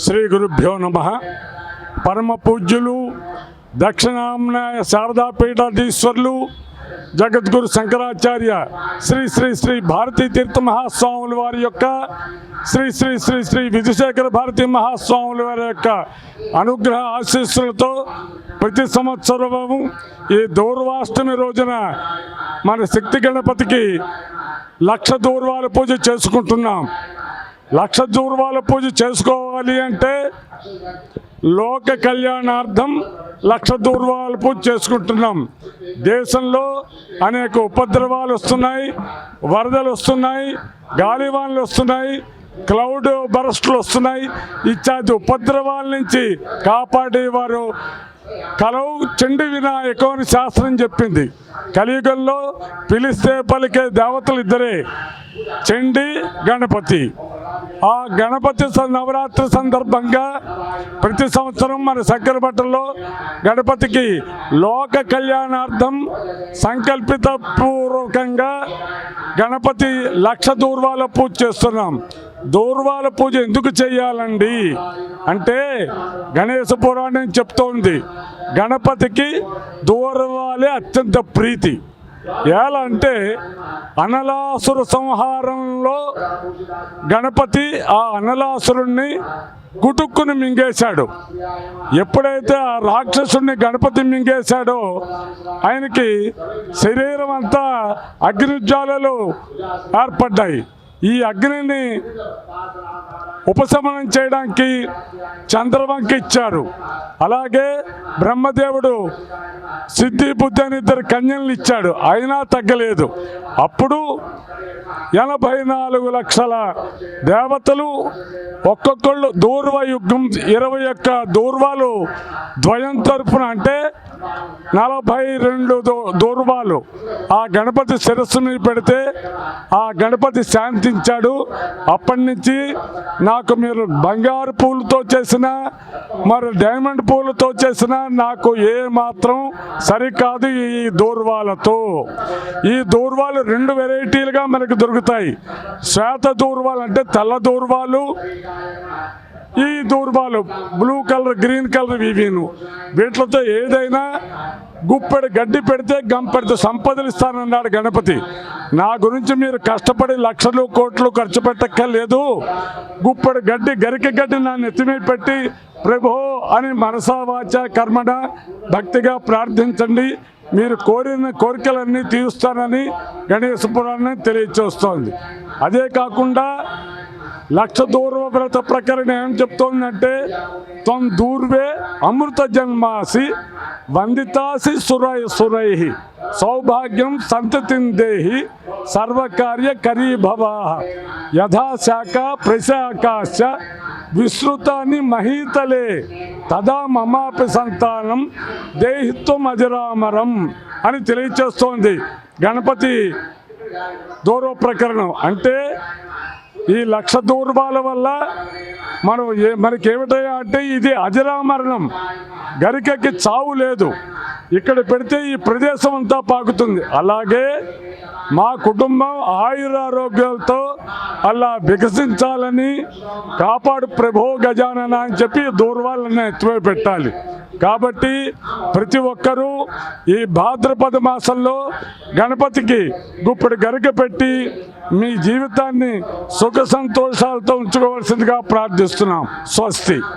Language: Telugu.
శ్రీ గురుభ్యో నమ. పరమ పూజ్యులు దక్షిణాంనాయ శారదాపీఠాధీశ్వరులు జగద్గురు శంకరాచార్య శ్రీ శ్రీ శ్రీ భారతీ తీర్థ మహాస్వాముల వారి యొక్క శ్రీ శ్రీ శ్రీ శ్రీ విధుశేఖర భారతీ మహాస్వాముల వారి యొక్క అనుగ్రహ ఆశీస్సులతో ప్రతి సంవత్సరము ఈ దూర్వాష్టమి రోజున మన శక్తి గణపతికి లక్ష దూర్వాల పూజ చేసుకుంటున్నాం. లక్ష జూర్వాల పూజ చేసుకోవాలి అంటే లోక కళ్యాణార్థం లక్ష దూర్వాల పూజ చేసుకుంటున్నాం. దేశంలో అనేక ఉపద్రవాలు వస్తున్నాయి వరదలు వస్తున్నాయి గాలివాన్లు వస్తున్నాయి క్లౌడ్ బరస్టులు వస్తున్నాయి. ఇత్యాది ఉపద్రవాల నుంచి కాపాడేవారు కలవు చండి వినాయకం అని శాస్త్రం చెప్పింది. కలియుగంలో పిలిస్తే పలికే దేవతలు ఇద్దరే చండి గణపతి. ఆ గణపతి స- నవరాత్రి సందర్భంగా ప్రతి సంవత్సరం మన శంకరపట్టణంలో గణపతికి లోక కళ్యాణార్థం సంకల్పిత పూర్వకంగా గణపతి లక్ష దూర్వాల పూజ చేస్తున్నాం. దూర్వాల పూజ ఎందుకు చేయాలండి? అంటే గణేశ పురాణం చెప్తోంది. గణపతికి దూర్వాలే అత్యంత ప్రీతి. ఎలా అంటే అనలాసుర సంహారంలో గణపతి ఆ అనలాసురుణ్ణి గుటుక్కుని మింగేశాడు. ఎప్పుడైతే ఆ రాక్షసుడిని గణపతి మింగేశాడో ఆయనకి శరీరం అంతా అగ్నిజ్వాలలు ఏర్పడ్డాయి. ఈ అగ్నిని ఉపశమనం చేయడానికి చంద్రవంక ఇచ్చారు. అలాగే బ్రహ్మదేవుడు సిద్ధి బుద్ధి అని ఇద్దరు కన్యలను ఇచ్చాడు. అయినా తగ్గలేదు. అప్పుడు ఎనభై నాలుగు లక్షల దేవతలు ఒక్కొక్కళ్ళు దూర్వ యుగం ఇరవై ఒక్క దూర్వాలు ద్వయం తరఫున అంటే నలభై రెండు దూర్వాలు. ఆ గణపతి శిరస్సుని పెడితే ఆ గణపతి శాంతించాడు. అప్పటి నుంచి నాకు మీరు బంగారు పూలతో చేసిన మరి డైమండ్ పూలతో చేసిన నాకు ఏ మాత్రం సరికాదు ఈ దూర్వాలతో. ఈ దూర్వాలు రెండు వెరైటీలుగా మనకు దొరుకుతాయి. శ్వేత దూర్వాలు అంటే తెల్ల దూర్వాలు ఈ దూర్బాలు బ్లూ కలర్ గ్రీన్ కలర్ ఇవిను. వీటితో ఏదైనా గుప్పెడు గడ్డి పెడితే గంపెడితే సంపదలు ఇస్తానన్నాడు గణపతి. నా గురించి మీరు కష్టపడి లక్షలు కోట్లు ఖర్చు పెట్టక్కర్లేదు. గుప్పెడు గడ్డి గరిక గడ్డి నా నెత్తిమీ పెట్టి ప్రభో అని మనసా వాచ కర్మణ భక్తిగా ప్రార్థించండి. మీరు కోరిన కోరికలన్నీ తీరుస్తానని గణేశ పురాణం తెలియచేస్తోంది. అదే కాకుండా లక్ష దూర్వ వ్రత ప్రకరణ ఏం చెప్తోందంటే త్వం దూర్వే అమృత జన్మాసి వందితాసి సురై సురై. సౌభాగ్యం సంతతిం దేహి సర్వకార్య కరీభవా. యథాశాఖ ప్రశాకాశ విశ్రుతాన్ని మహీతలే. తదా మమాపి సంతానం దేహిత్వం అజరామరం అని తెలియచేస్తోంది గణపతి దూర్వ ప్రకరణం. అంటే ఈ లక్ష దూర్బాల వల్ల మనం ఏ మనకి ఏమిటయ్యా అంటే ఇది అజరామరణం. గరికకి చావు లేదు. ఇక్కడ పెడితే ఈ ప్రదేశం అంతా పాకుతుంది. అలాగే మా కుటుంబం ఆయురారోగ్యాలతో అలా వికసించాలని కాపాడు ప్రభో గజానన అని చెప్పి దూర్వాలను ఎత్తువై పెట్టాలి. కాబట్టి ప్రతి ఒక్కరూ ఈ భాద్రపద మాసంలో గణపతికి గుప్పటి గరిక పెట్టి మీ జీవితాన్ని సుఖ సంతోషాలతో ఉంచుకోవాల్సిందిగా ప్రార్థిస్తున్నాం. స్వస్తి.